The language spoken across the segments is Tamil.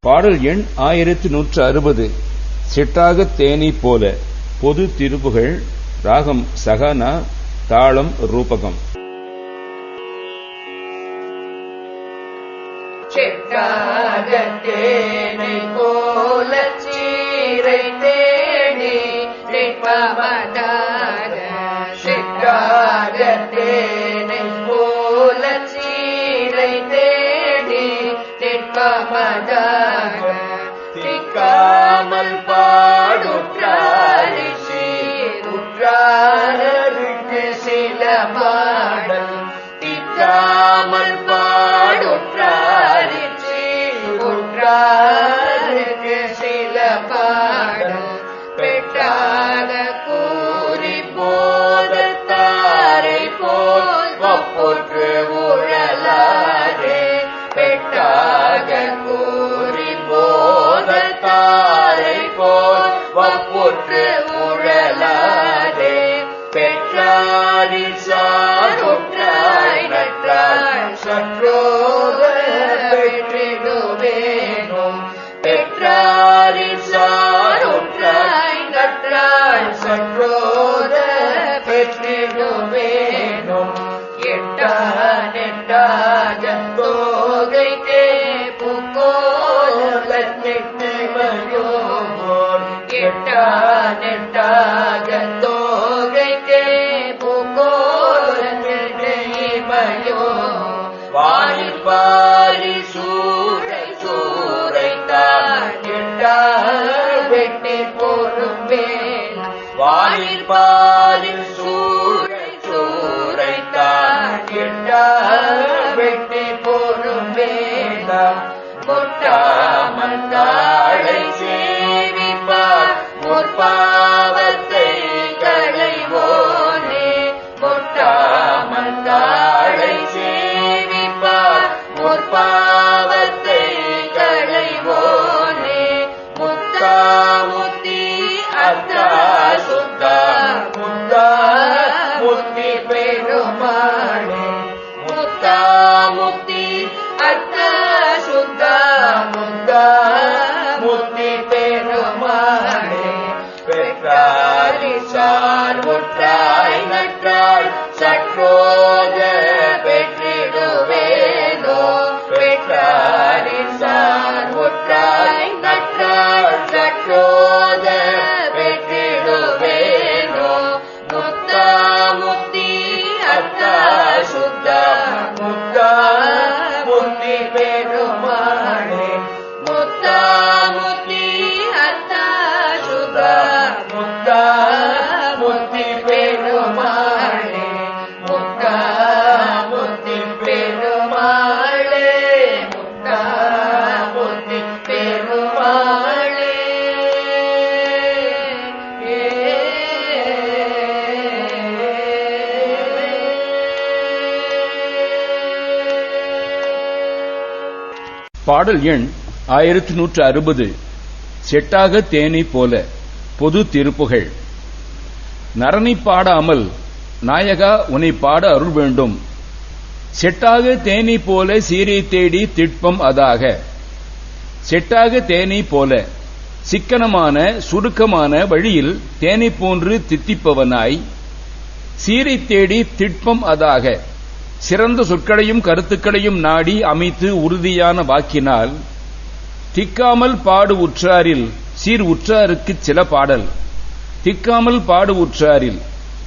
பாடல் எண் ஆயிரத்தி நூற்று அறுபது. சிட்டாக தேனி போல பொது திருப்புகள் ராகம் சகனா தாளம் ரூபகம். போல சீரை தேடி நிற்பவதாக நிற்பவதாக திக்காமல் பாடுற்றாரி சீருற்றாருக்கு சில வப்புற்று உழலாரே பெற்றாரில் சாருற்றாய் நற்றாய் சற்றோக பெற்றிடுவேனும் பெற்றாரில் சாருற்றாய் நற்றால் சற்றோ வானில் முத்தா முத்தி பெருமாளே முத்தா முத்தி பெருமாளே முத்தா முத்தி பெருமாளே. பாடல் எண் ஆயிரத்தி நூற்று அறுபது செட்டாக தேனி போல. பொது திருப்புகள். நரனை பாடாமல் நாயகா உன்னை பாட அருள் வேண்டும். செட்டாக தேனி போல சீரை தேடி திட்பம் அதாக. செட்டாக தேனி போல சிக்கனமான சுருக்கமான வழியில் தேனை போன்று தித்திப்பவனாய். சீரை தேடி திட்பம் அதாக. சிறந்த சொற்களையும் கருத்துக்களையும் நாடி அமைத்து உறுதியான வாக்கினால் திக்காமல் பாடு உற்றாரில் சீர் உற்றாருக்கு சில பாடல். திக்காமல் பாடு உற்றாரில்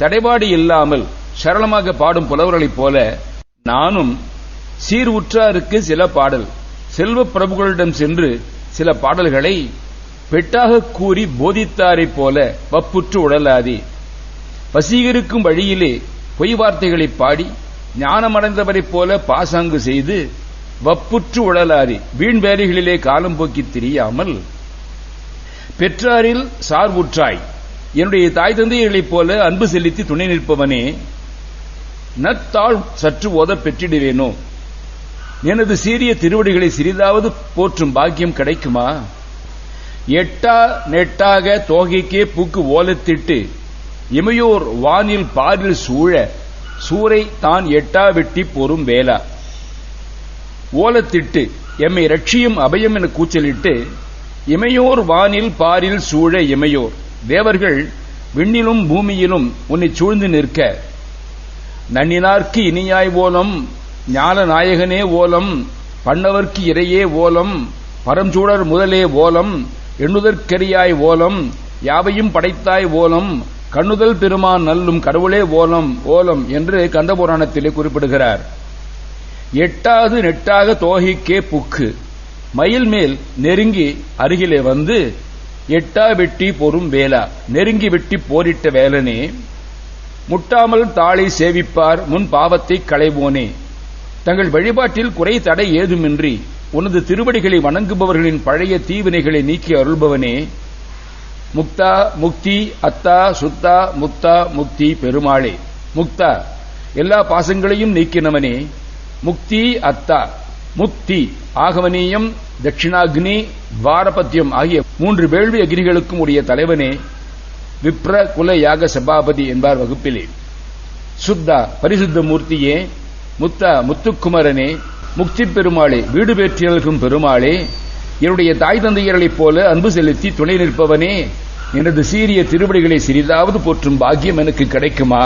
தடைபாடு இல்லாமல் சரளமாக பாடும் புலவர்களைப் போல நானும் சீர் உற்றாருக்கு சில பாடல். செல்வ பிரபுகளிடம் சென்று சில பாடல்களை பெட்டாக கூறி போதித்தாரைப் போல வப்புற்று உடலாதே. வசீகரிக்கும் வழியிலே பொய் வார்த்தைகளை பாடி ஞானமடைந்தவரைப் போல பாசாங்கு செய்து வப்புற்று உழலாதே வீண் வேலைகளிலே காலம் போக்கி திரியாமல் பெற்றாரில் சார்புற்றாய். என்னுடைய தாய் தந்தையர்களைப் போல அன்பு செலுத்தி துணை நிற்பவனே நத்தாள் சற்று ஓத பெற்றிடுவேனோ? எனது சீரிய திருவடிகளை சிறிதாவது போற்றும் பாக்கியம் கிடைக்குமா? எட்டா நெட்டாக தோகைக்கே பூக்கு ஓலத்திட்டு இமையோர் வானில் பாரில் சூழ சூரை தான் எட்டா வெட்டி போரும் வேலா ஓலத்திட்டு எம்மை ரட்சியும் அபயம் என கூச்சலிட்டு இமையோர் வானில் பாரில் சூழ இமையோர். தேவர்கள் விண்ணிலும் பூமியிலும் உன்னை சூழ்ந்து நிற்க. நன்னினார்க்கு இனியாய் ஓலம் ஞான நாயகனே ஓலம் பண்ணவர்க்கு இறையே ஓலம் பரஞ்சூழர் முதலே ஓலம் எண்ணுதற்கரியாய் ஓலம் யாவையும் படைத்தாய் ஓலம் கண்ணுதல் பெருமான் நல்லும் கடவுளே ஓலம் ஓலம் என்று கந்தபுராணத்திலே குறிப்பிடுகிறார். எட்டாவது நெட்டாக தோகைக்கே புக்கு. மயில் மேல் நெருங்கி அருகிலே வந்து எட்டா வெட்டி பொறும் வேலா நெருங்கி வெட்டி போரிட்ட வேலனே முட்டாமல் தாளை சேவிப்பார் முன் பாவத்தை களைவோனே. தங்கள் வழிபாட்டில் குறை தடை ஏதுமின்றி உனது திருவடிகளை வணங்குபவர்களின் பழைய தீவினைகளை நீக்கி அருள்பவனே. முக்தா முக்தி அத்தா சுத்தா முக்தா முக்தி பெருமாளே. முக்தா எல்லா பாசங்களையும் நீக்கினவனே. முக்தி அத்தா. முக்தி ஆகமனீயம் தட்சிணாக்னி துவாரபத்தியம் ஆகிய மூன்று வேள்வி அக்னிகளுக்கும் உடைய தலைவனே விப்ர குல யாக சபாபதி என்பார் வகுப்பிலே. சுத்தா பரிசுத்த மூர்த்தியே முத்தா முத்துக்குமரனே முக்தி பெருமாளே வீடு பெற்றியல்கும் பெருமாளே என்னுடைய தாய் தந்தையர்களைப் போல அன்பு செலுத்தி துணை நிற்பவனே எனது சீரிய திருவடிகளை சிறிதாவது போற்றும் பாக்கியம் எனக்கு கிடைக்குமா?